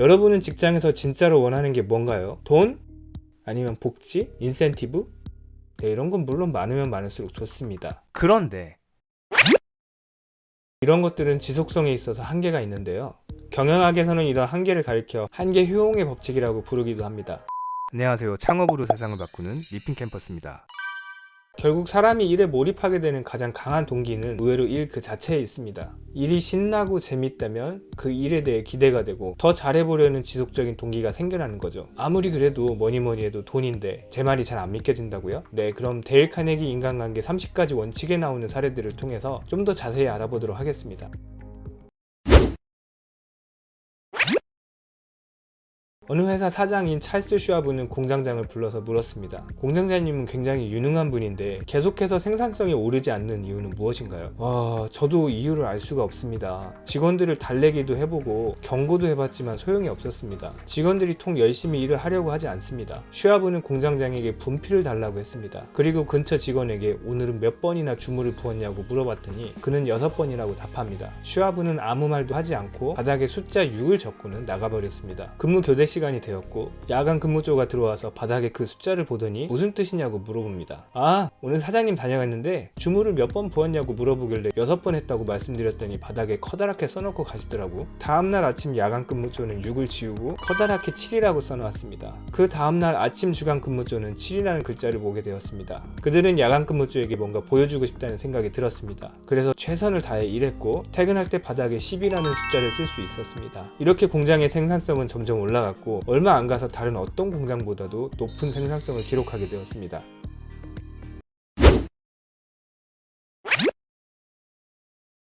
여러분은 직장에서 진짜로 원하는 게 뭔가요? 돈? 아니면 복지? 인센티브? 네, 이런 건 물론 많으면 많을수록 좋습니다. 그런데 이런 것들은 지속성에 있어서 한계가 있는데요. 경영학에서는 이런 한계를 가리켜 한계 효용의 법칙이라고 부르기도 합니다. 안녕하세요. 창업으로 세상을 바꾸는 리핀 캠퍼스입니다. 결국 사람이 일에 몰입하게 되는 가장 강한 동기는 의외로 일 그 자체에 있습니다. 일이 신나고 재밌다면 그 일에 대해 기대가 되고 더 잘해보려는 지속적인 동기가 생겨나는 거죠. 아무리 그래도 뭐니 뭐니 해도 돈인데 제 말이 잘 안 믿겨진다고요? 네, 그럼 데일 카네기 인간관계 30가지 원칙에 나오는 사례들을 통해서 좀 더 자세히 알아보도록 하겠습니다. 어느 회사 사장인 찰스 슈아브는 공장장을 불러서 물었습니다. 공장장님은 굉장히 유능한 분인데 계속해서 생산성이 오르지 않는 이유는 무엇인가요? 와, 저도 이유를 알 수가 없습니다. 직원들을 달래기도 해보고 경고도 해봤지만 소용이 없었습니다. 직원들이 통 열심히 일을 하려고 하지 않습니다. 슈아브는 공장장에게 분필을 달라고 했습니다. 그리고 근처 직원에게 오늘은 몇 번이나 주물을 부었냐고 물어봤더니 그는 여섯 번이라고 답합니다. 슈아브는 아무 말도 하지 않고 바닥에 숫자 6을 적고는 나가버렸습니다. 근무 교대 시 간이 되었고 야간 근무조가 들어와서 바닥에 그 숫자를 보더니 무슨 뜻이냐고 물어봅니다. 아 오늘 사장님 다녀갔는데 주물을 몇번 부었냐고 물어보길래 여섯 번 했다고 말씀드렸더니 바닥에 커다랗게 써놓고 가시더라고. 다음날 아침 야간 근무조는 6을 지우고 커다랗게 7이라고 써놓았습니다. 그 다음날 아침 주간 근무조는 7이라는 글자를 보게 되었습니다. 그들은 야간 근무조에게 뭔가 보여주고 싶다는 생각이 들었습니다. 그래서 최선을 다해 일했고 퇴근할 때 바닥에 10이라는 숫자를 쓸 수 있었습니다. 이렇게 공장의 생산성은 점점 올라갔고 얼마 안 가서 다른 어떤 공장보다도 높은 생산성을 기록하게 되었습니다.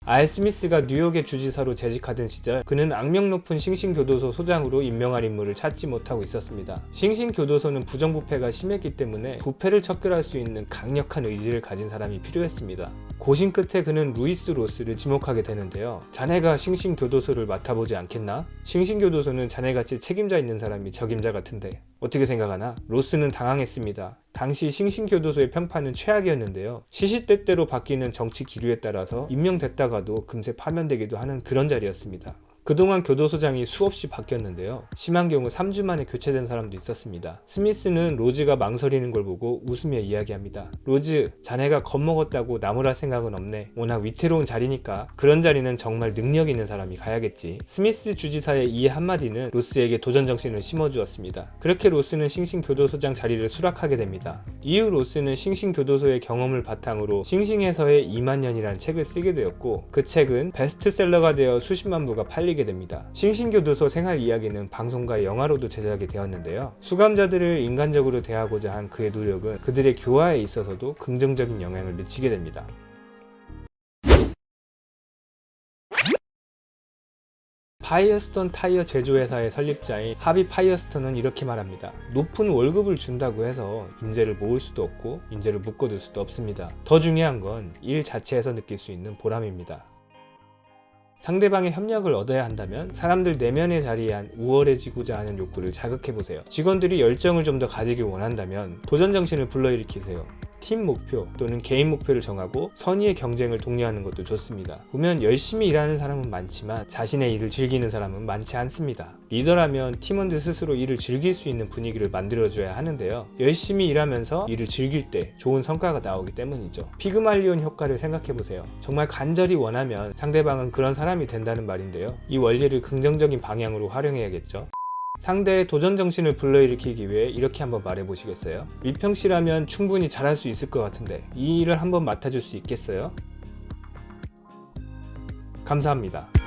알 스미스가 뉴욕의 주지사로 재직하던 시절 그는 악명 높은 싱싱교도소 소장으로 임명할 인물을 찾지 못하고 있었습니다. 싱싱교도소는 부정부패가 심했기 때문에 부패를 척결할 수 있는 강력한 의지를 가진 사람이 필요했습니다. 고심 끝에 그는 루이스 로스를 지목하게 되는데요. 자네가 싱싱 교도소를 맡아보지 않겠나? 싱싱 교도소는 자네같이 책임자 있는 사람이 적임자 같은데 어떻게 생각하나? 로스는 당황했습니다. 당시 싱싱교도소의 평판은 최악이었는데요. 시시때때로 바뀌는 정치 기류에 따라서 임명됐다가도 금세 파면되기도 하는 그런 자리였습니다. 그동안 교도소장이 수없이 바뀌었는데요. 심한 경우 3주 만에 교체된 사람도 있었습니다. 스미스는 로즈가 망설이는 걸 보고 웃으며 이야기합니다. 로즈, 자네가 겁먹었다고 나무랄 생각은 없네. 워낙 위태로운 자리니까 그런 자리는 정말 능력 있는 사람이 가야겠지. 스미스 주지사의 이 한마디는 로스에게 도전 정신을 심어주었습니다. 그렇게 로스는 싱싱 교도소장 자리를 수락하게 됩니다. 이후 로스는 싱싱 교도소의 경험을 바탕으로 싱싱에서의 2만 년이라는 책을 쓰게 되었고 그 책은 베스트셀러가 되어 수십만 부가 팔리게 됩니다. 싱싱교도소 생활 이야기는 방송과 영화로도 제작이 되었는데요. 수감자들을 인간적으로 대하고자 한 그의 노력은 그들의 교화에 있어서도 긍정적인 영향을 미치게 됩니다. 파이어스톤 타이어 제조회사의 설립자인 하비 파이어스톤은 이렇게 말합니다. 높은 월급을 준다고 해서 인재를 모을 수도 없고 인재를 묶어둘 수도 없습니다. 더 중요한 건 일 자체에서 느낄 수 있는 보람입니다. 상대방의 협력을 얻어야 한다면 사람들 내면의 자리에 우월해지고자 하는 욕구를 자극해보세요. 직원들이 열정을 좀 더 가지길 원한다면 도전 정신을 불러일으키세요. 팀 목표 또는 개인 목표를 정하고 선의의 경쟁을 독려하는 것도 좋습니다. 보면 열심히 일하는 사람은 많지만 자신의 일을 즐기는 사람은 많지 않습니다. 리더라면 팀원들 스스로 일을 즐길 수 있는 분위기를 만들어줘야 하는데요. 열심히 일하면서 일을 즐길 때 좋은 성과가 나오기 때문이죠. 피그말리온 효과를 생각해보세요. 정말 간절히 원하면 상대방은 그런 사람이 된다는 말인데요. 이 원리를 긍정적인 방향으로 활용해야겠죠. 상대의 도전 정신을 불러일으키기 위해 이렇게 한번 말해보시겠어요? 위평 씨라면 충분히 잘할 수 있을 것 같은데 이 일을 한번 맡아줄 수 있겠어요? 감사합니다.